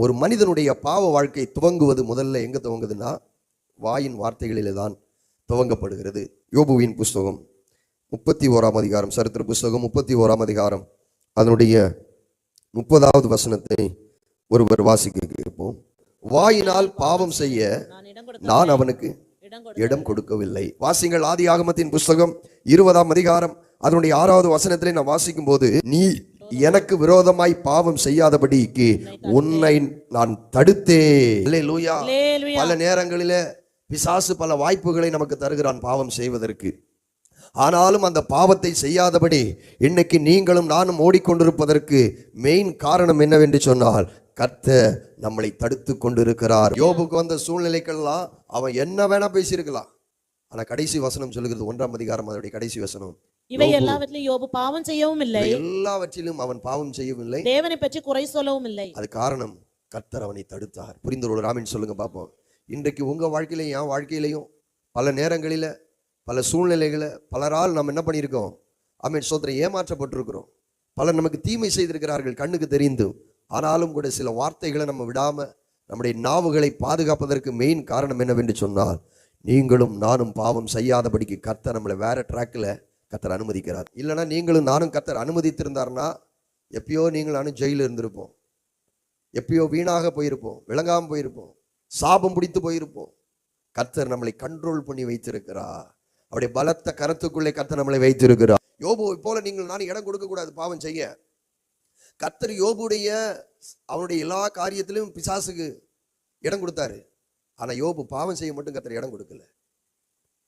ஒரு மனிதனுடைய பாவ வாழ்க்கை துவங்குவது முதல்ல எங்க துவங்குதுன்னா வாயின் வார்த்தைகளிலே தான் துவங்கப்படுகிறது. யோபுவின் புஸ்தகம் முப்பத்தி ஓராம் அதிகாரம் சரித்திர புஸ்தகம் முப்பத்தி ஓராம் அதிகாரம். அதனுடைய முப்பதாவது வசனத்தை ஒருவர் வாசிக்க இருப்போம் வாயினால் பாவம் செய்ய நான் அவனுக்கு இடம் இடம் கொடுக்கவில்லை. வாசிங்கள் ஆதி ஆகமத்தின் புஸ்தகம் இருபதாம் அதிகாரம். அதனுடைய ஆறாவது வசனத்திலே நான் வாசிக்கும் போது நீ எனக்கு விரோதமாய் பாவம் செய்யாதபடிக்கு உன்னை நான் தடுத்தே லூயா. பல நேரங்களிலே பிசாசு பல வாய்ப்புகளை நமக்கு தருகிறான் பாவம் செய்வதற்கு. ஆனாலும் அந்த பாவத்தை செய்யாதபடி இன்னைக்கு நீங்களும் நானும் ஓடிக்கொண்டிருப்பதற்கு மெயின் காரணம் என்னவென்று சொன்னால் கர்த்தர் நம்மளை தடுத்து கொண்டிருக்கிறார். யோபுக்கு வந்த சூழ்நிலைக்கெல்லாம் அவன் என்ன வேணா பேசியிருக்கலாம். ஆனா கடைசி வசனம் சொல்லுகிறது ஒன்றாம் அதிகாரம் அதனுடைய கடைசி வசனம். இவை. எல்லாவற்றிலும் யோபு பாவம் செய்யவும் இல்லை. எல்லாவற்றிலும் அவன் பாவம் செய்யவில்லை. தேவனை பற்றி குறை சொல்லவும் இல்லை. அது காரணம் கர்த்தர் அவனை தடுத்தார். புரிந்து ராமின் சொல்லுங்க பார்ப்போம். இன்றைக்கு உங்க வாழ்க்கையிலையும் என் வாழ்க்கையிலையும் பல நேரங்களில பல சூழ்நிலைகளை பலரால் நாம் என்ன பண்ணியிருக்கோம்? ஆமீன் சோதரை ஏமாற்றப்பட்டிருக்கிறோம். பலர் நமக்கு தீமை செய்திருக்கிறார்கள் கண்ணுக்கு தெரிந்து. ஆனாலும் கூட சில வார்த்தைகளை நம்ம விடாம நம்முடைய நாவுகளை பாதுகாப்பதற்கு மெயின் காரணம் என்னவென்று சொன்னால் நீங்களும் நானும் பாவம் செய்யாதபடிக்கு கர்த்தர் நம்மளை வேற ட்ராக்ல கத்தர் அனுமதிக்கிறார். இல்லைன்னா நீங்களும் நானும் கத்தர் அனுமதித்திருந்தார்னா எப்பயோ நீங்கள் நானும் ஜெயிலில் இருந்திருப்போம். எப்பயோ வீணாக போயிருப்போம் விளங்காமல் போயிருப்போம் சாபம் பிடித்து போயிருப்போம். கத்தர் நம்மளை கண்ட்ரோல் பண்ணி வைத்திருக்கிறார். அவருடைய பலத்த கரத்துக்குள்ளே கத்தர் நம்மளை வைத்திருக்கிறார். யோபுவை போல நீங்கள் நானும் இடம் கொடுக்கக்கூடாது பாவம் செய்ய. கர்த்தர் யோபுடைய அவனுடைய எல்லா காரியத்திலும் பிசாசுக்கு இடம் கொடுத்தாரு. ஆனால் யோபு பாவம் செய்ய மட்டும் கத்தர் இடம் கொடுக்கல.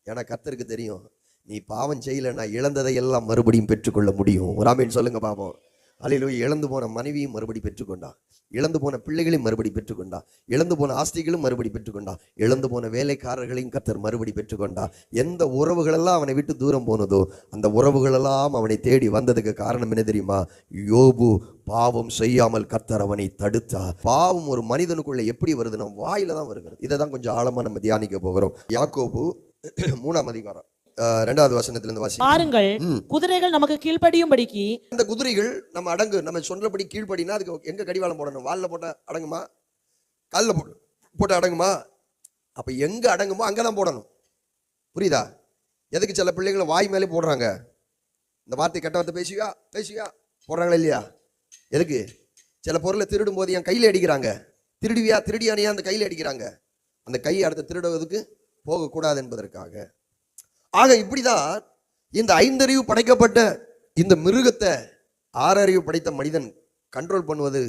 ஏன்னா கத்தருக்கு தெரியும் நீ பாவம் செய்யலைன்னா இழந்ததை எல்லாம் மறுபடியும் பெற்றுக்கொள்ள முடியும். ராமேன் சொல்லுங்க பாவம் அலையிலோய் இழந்து போன மனைவியும் மறுபடி பெற்றுக்கொண்டா? இழந்து போன பிள்ளைகளையும் மறுபடி பெற்றுக்கொண்டா? இழந்து போன ஆஸ்திகளும் மறுபடி பெற்றுக்கொண்டா? இழந்து போன வேலைக்காரர்களையும் கத்தர் மறுபடி பெற்றுக்கொண்டா? எந்த உறவுகளெல்லாம் அவனை விட்டு தூரம் போனதோ அந்த உறவுகளெல்லாம் அவனை தேடி வந்ததுக்கு காரணம் என்ன தெரியுமா? யோபு பாவம் செய்யாமல் கத்தர் அவனை தடுத்தா? பாவம் ஒரு மனிதனுக்குள்ள எப்படி வருதுன்னா வாயில தான் வருகிறது. இதை தான் கொஞ்சம் ஆழமா நம்ம தியானிக்க போகிறோம். யாக்கோபு மூணாம் அதிகாரம். ரெண்டாவது வசனத்திலிருந்து வாசி பாருங்கள். குதிரைகள் நமக்கு கீழ்ப்படியும்படிக்கு அந்த குதிரைகள் நம்ம அடங்கு நம்ம சொல்றபடி கீழ்ப்படினா அதுக்கு எங்க கடிவாளம் போடணும்? வால்ல போட்டா அடங்குமா? காலில் போட்டு போட்டு அடங்குமா? அப்ப எங்க அடங்குமோ அங்கதான் போடணும். புரியுதா? எதுக்கு சில பிள்ளைங்களை வாய் மேலே போடுறாங்க? இந்த வார்த்தை கெட்ட வார்த்தை பேசுவியா? பேசுவியா? போடுறாங்களா இல்லையா? எதுக்கு? சில பொருளை திருடும் போது என் கையில அடிக்கிறாங்க. திருடுவியா திருடியானியா அந்த கையில அடிக்கிறாங்க. அந்த கையை அடுத்து திருடுவதற்கு போகக்கூடாது என்பதற்காக. ஆக இப்படிதான் இந்த ஐந்தறிவு படைக்கப்பட்ட இந்த மிருகத்தை ஆறறிவு படைத்த மனிதன் கண்ட்ரோல் பண்ணுவது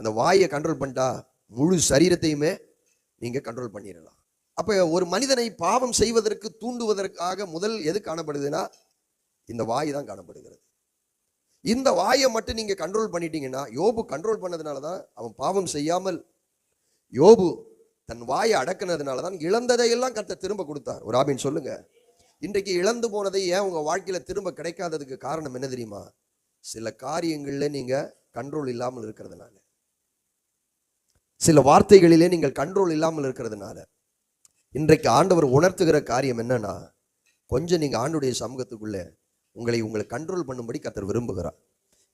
அந்த வாயை கண்ட்ரோல் பண்ணிட்டா முழு சரீரத்தையுமே நீங்கள் கண்ட்ரோல் பண்ணிடலாம். அப்போ ஒரு மனிதனை பாவம் செய்வதற்கு தூண்டுவதற்காக முதல் எது காணப்படுதுன்னா இந்த வாய் தான் காணப்படுகிறது. இந்த வாயை மட்டும் நீங்கள் கண்ட்ரோல் பண்ணிட்டீங்கன்னா யோபு கண்ட்ரோல் பண்ணதுனால தான் அவன் பாவம் செய்யாமல் யோபு தன் வாயை அடக்குனதுனால தான் இழந்ததையெல்லாம் கத்த திரும்ப கொடுத்தார். ஒரு ஆபின் சொல்லுங்கள் இன்றைக்கு இழந்து போனதை ஏன் உங்கள் வாழ்க்கையில் திரும்ப கிடைக்காததுக்கு காரணம் என்ன தெரியுமா? சில காரியங்களில் நீங்கள் கண்ட்ரோல் இல்லாமல் இருக்கிறதுனால. சில வார்த்தைகளிலே நீங்கள் கண்ட்ரோல் இல்லாமல் இருக்கிறதுனால. இன்றைக்கு ஆண்டவர் உணர்த்துகிற காரியம் என்னன்னா கொஞ்சம் நீங்கள் ஆண்டுடைய சமூகத்துக்குள்ளே உங்களை உங்களை கண்ட்ரோல் பண்ணும்படி கத்தர் விரும்புகிறார்.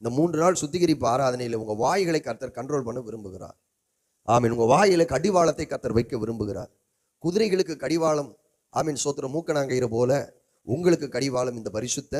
இந்த மூன்று நாள் சுத்திகரிப்பு ஆராதனையில் உங்கள் வாய்களை கத்தர் கண்ட்ரோல் பண்ண விரும்புகிறார். ஆமீன். உங்கள் வாயில கடிவாளத்தை கத்தர் வைக்க விரும்புகிறார். குதிரைகளுக்கு கடிவாளம் ஆமீன் சோத்திர மூக்கணாங்கயிறு போல உங்களுக்கு கடிவாளம் இந்த பரிசுத்த